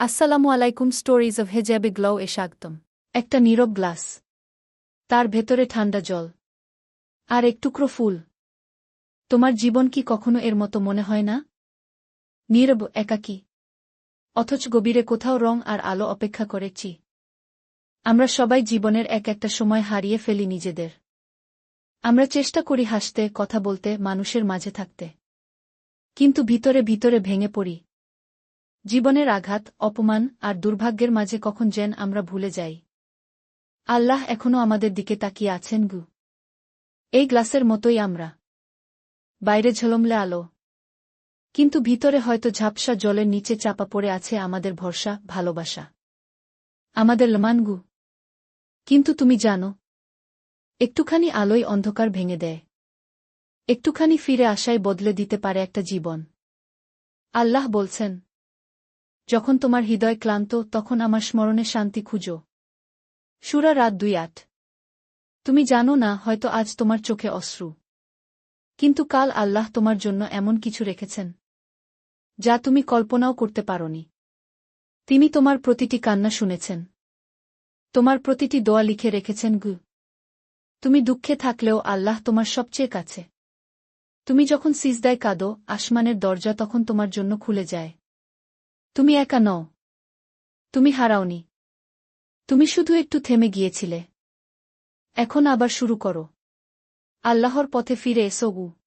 আসসালামু আলাইকুম stories of হেজাবে glow এ স্বাগতম। একটা নীরব গ্লাস, তার ভেতরে ঠান্ডা জল, আর এক টুকরো ফুল। তোমার জীবন কি কখনো এর মতো মনে হয় না? নীরব, একাকী। অথচ গভীরে কোথাও রং আর আলো অপেক্ষা করেছি। আমরা সবাই জীবনের এক একটা সময় হারিয়ে ফেলি নিজেদের। আমরা চেষ্টা করি হাসতে, কথা বলতে, মানুষের মাঝে থাকতে। কিন্তু ভিতরে ভিতরে ভেঙে পড়ি। জীবনের আঘাত, অপমান আর দুর্ভাগ্যের মাঝে কখন যেন আমরা ভুলে যাই। আল্লাহ এখনও আমাদের দিকে তাকিয়ে আছেন গু। এই গ্লাসের মতোই আমরা। বাইরে ঝলমলে আলো। কিন্তু ভিতরে হয়তো ঝাপসা জলের নিচে চাপা পড়ে আছে আমাদের ভরসা, ভালোবাসা। আমাদের লমানগু কিন্তু তুমি জানো, একটুখানি আলোই অন্ধকার ভেঙে দেয়। একটুখানি ফিরে আসায় বদলে দিতে পারে একটা জীবন। আল্লাহ বলছেন যখন তোমার হৃদয় ক্লান্ত, তখন আমার স্মরণে শান্তি খুঁজো। সুরা রাত দুই আট। তুমি জানো না, হয়তো আজ তোমার চোখে অশ্রু। কিন্তু কাল আল্লাহ তোমার জন্য এমন কিছু রেখেছেন, যা তুমি কল্পনাও করতে পারনি। তিনি তোমার প্রতিটি কান্না শুনেছেন। তোমার প্রতিটি দোয়া লিখে রেখেছেন, গু। তুমি দুঃখে থাকলেও আল্লাহ তোমার সবচেয়ে কাছে। তুমি যখন সিজদায় কাঁদো, আসমানের দরজা তখন তোমার জন্য খুলে যায়। তুমি একা নও। তুমি হারাওনি। তুমি শুধু একটু থেমে গিয়েছিলে। এখন আবার শুরু করো। আল্লাহর পথে ফিরে এসো গু।